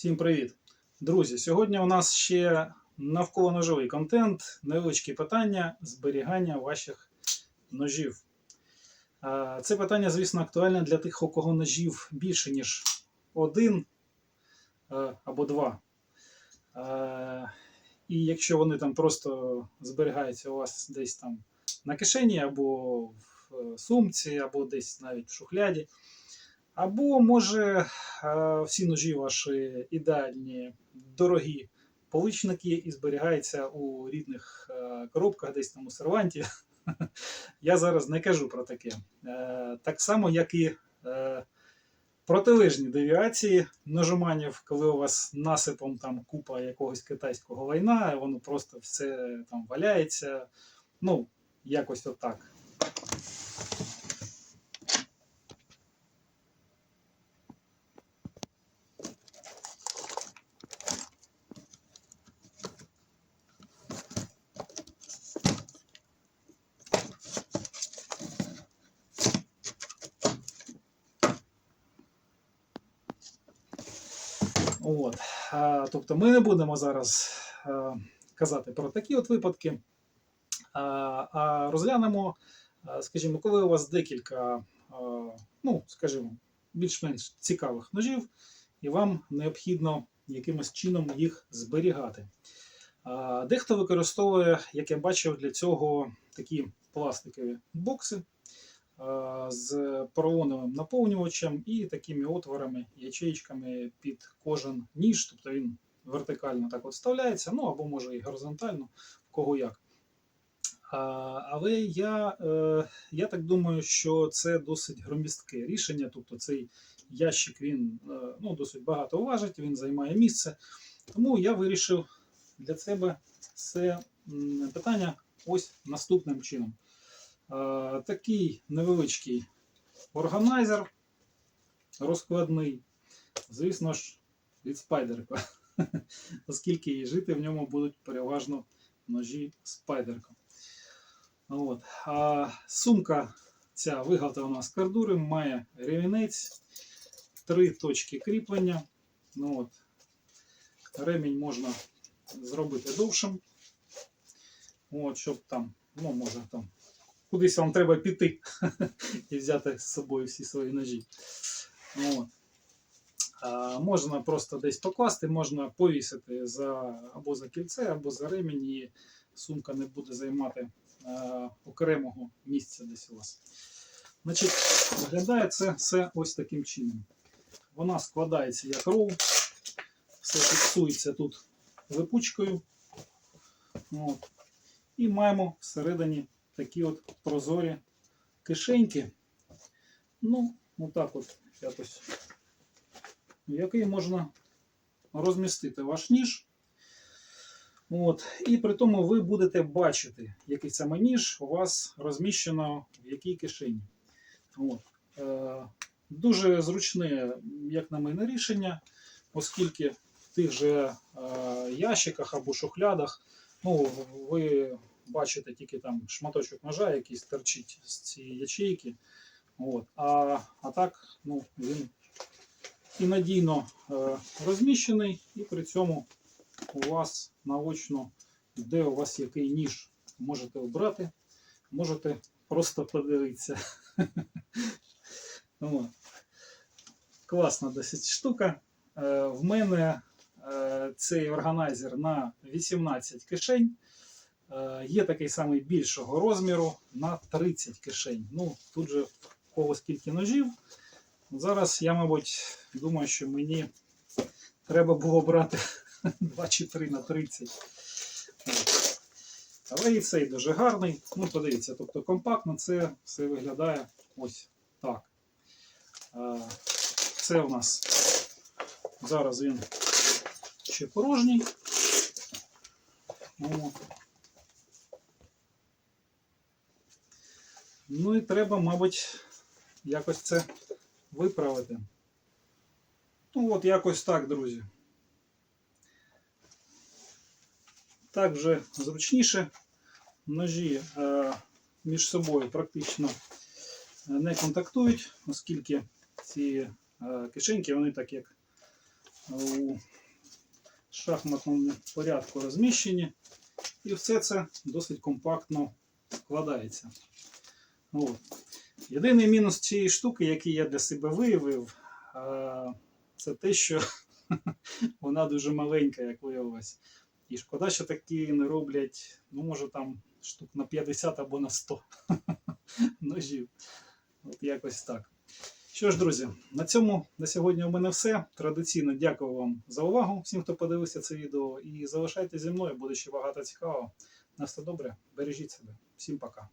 Всім привіт! Друзі, сьогодні у нас ще навколо-ножовий контент, невеличкі питання зберігання ваших ножів. Це питання, звісно, актуальне для тих, у кого ножів більше, ніж один або два. І якщо вони там просто зберігаються у вас десь там на кишені, або в е, сумці, або десь навіть в шухляді. Або, може, е, всі ножі ваші ідеальні, дорогі поличники і зберігаються у рідних е, коробках, десь там у серванті. Я зараз не кажу про таке. Е, Так само, як і протилежні девіації ножуманів, коли у вас насипом там купа якогось китайського лайна, воно просто все там валяється. Ну, якось отак. От. Тобто ми не будемо зараз казати про такі от випадки, а, розглянемо, скажімо, коли у вас декілька, ну, скажімо, більш-менш цікавих ножів, і вам необхідно якимось чином їх зберігати. Дехто використовує, як я бачив, для цього такі пластикові бокси з поролоновим наповнювачем і такими отворами, ячеїчками під кожен ніж, тобто він вертикально так от вставляється, ну або може і горизонтально, в кого як. Але я, е, я так думаю, що це досить громістке рішення. Тобто цей ящик він е, ну, досить багато важить, він займає місце. Тому я вирішив для себе це питання ось наступним чином. Е, Такий невеличкий органайзер розкладний, звісно ж, від спайдерка, оскільки і жити в ньому будуть переважно ножі спайдерка. От. А сумка ця виготовлена з кардури, має ремінець, три точки кріплення. Ну, от. Ремінь можна зробити довшим. От, щоб там, ну, може там, кудись вам треба піти і взяти з собою всі свої ножі. От. А, можна просто десь покласти, можна повісити за, або за кільце, або за ремінь, і сумка не буде займати а, окремого місця десь у вас. Значить, виглядає це все ось таким чином. Вона складається як рол, все фіксується тут липучкою. От. І маємо всередині такі от прозорі кишеньки. Ну, отак от якось, в який можна розмістити ваш ніж. От. І при тому ви будете бачити, який саме ніж у вас розміщено в якій кишені. От. Е, дуже зручне, як на мене, рішення, оскільки в тих же е, ящиках або шухлядах ну, ви бачите тільки там шматочок ножа, який торчить з цієї ячейки. От. А, а так ну, він і надійно е, розміщений, і при цьому у вас наочно, де у вас який ніж можете обрати, можете просто подивитися. Класна досить штука. Е, В мене е, цей органайзер на 18 кишень. Е, Є такий самий більшого розміру на 30 кишень. Ну, тут же в кого скільки ножів. Зараз я, мабуть, думаю, що мені треба було брати 2 чи 3 на 30. Але і цей дуже гарний. Ну, подивіться, тобто компактно це все виглядає ось так. Е, Це у нас зараз він ще порожній. Ну і треба, мабуть, якось це виправити. Ну от якось так, друзі. Так вже зручніше. Ножі е, між собою практично е, не контактують, оскільки ці е, кишеньки, вони так як у шахматному порядку розміщені. І все це досить компактно складається. От. Єдиний мінус цієї штуки, який я для себе виявив, е, це те, що вона дуже маленька, як виявилось. І шкода, що такі не роблять, ну, може, там штук на 50 або на 100 ножів. От якось так. Що ж, друзі, на цьому на сьогодні у мене все. Традиційно дякую вам за увагу, всім, хто подивився це відео. І залишайтеся зі мною, буде ще багато цікавого. На все добре, бережіть себе. Всім пока.